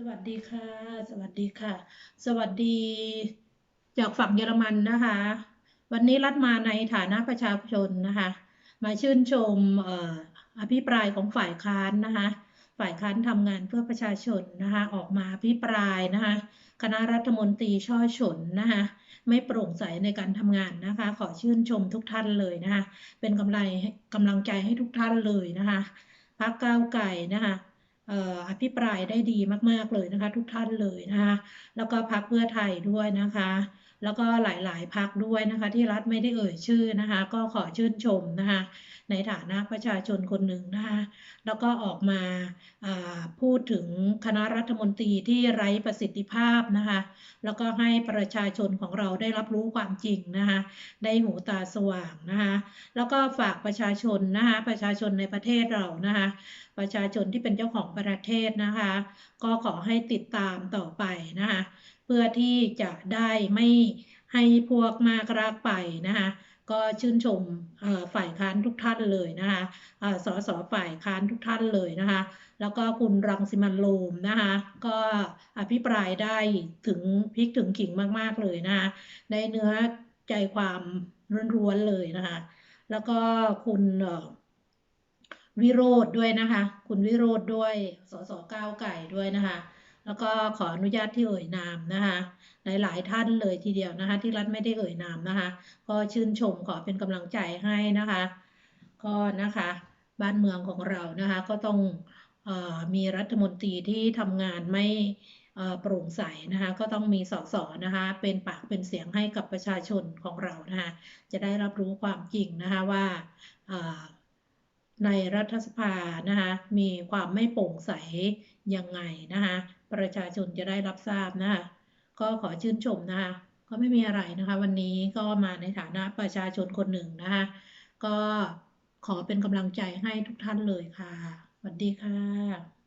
สวัสดีค่ะ สวัสดีค่ะ สวัสดีจากฝั่งเยอรมันนะคะ วันนี้รัฐมาในฐานะประชาชนนะคะ มาชื่นชมออภิปรายของฝ่ายค้านนะคะ ฝ่ายค้านทำงานเพื่อประชาชนนะคะ ออกมาอภิปรายนะคะ คณะรัฐมนตรีช่อฉนนะคะ ไม่โปร่งใสในการทำงานนะคะ ขอชื่นชมทุกท่านเลยนะคะ เป็นกำลังกำลังใจให้ทุกท่านเลยนะคะพรรคก้าวไก่นะคะ อภิปรายได้ดีมาก ๆ เลยนะคะ ทุกท่านเลยนะคะ แล้วก็พักเพื่อไทยด้วยนะคะ แล้วก็หลายๆพรรคด้วยนะคะที่รัฐไม่ได้เอ่ยชื่อนะคะ ก็ขอชื่นชมนะคะในฐานะประชาชนคนหนึ่งนะคะแล้วก็ออกมาาพูดถึงคณะรัฐมนตรีที่ไร้ประสิทธิภาพนะคะแล้วก็ให้ประชาชนของเราได้รับรู้ความจริงนะคะได้หูตาสว่างนะคะแล้วก็ฝากประชาชนนะคะประชาชนในประเทศเรานะคะประชาชนที่เป็นเจ้าของประเทศนะคะ ก็ขอให้ติดตามต่อไปนะคะ เพื่อที่จะได้ไม่ให้พวกมากรากไปนะคะก็ชื่นชมฝ่ายค้านทุกท่านเลยนะคะเอ่อสสฝ่ายค้านทุกท่านเลยนะคะ แล้วก็คุณรังสิมันโรมนะคะ ก็อภิปรายได้ถึงพริกถึงขิงมาก ๆ เลยนะคะได้เนื้อใจความร้วนๆเลยนะคะ แล้วก็คุณวิโรธด้วยนะคะ คุณวิโรธด้วย สสก้าวไก่ด้วยนะคะ แล้วก็ขออนุญาตที่เอ่ยนามนะคะ หลาย ๆ ท่านเลยทีเดียวนะคะ ที่รัฐไม่ได้เอ่ยนามนะคะ ก็ชื่นชมขอเป็นกำลังใจให้นะคะ ก็นะคะ บ้านเมืองของเรานะคะ ก็ต้องออมีรัฐมนตรีที่ทำงานไม่โปร่งใสนะคะ ก็ต้องมีสสนะคะ เป็นปากเป็นเสียงให้กับประชาชนของเรานะคะ จะได้รับรู้ความจริงนะคะว่า ในรัฐสภานะคะมีความไม่โปร่งใสยังไงนะคะประชาชนจะได้รับทราบนะคะก็ขอชื่นชมนะคะก็ไม่มีอะไรนะคะ วันนี้ก็มาในฐานะประชาชนคนหนึ่งนะคะก็ขอเป็นกำลังใจให้ทุกท่านเลยค่ะสวัสดีค่ะ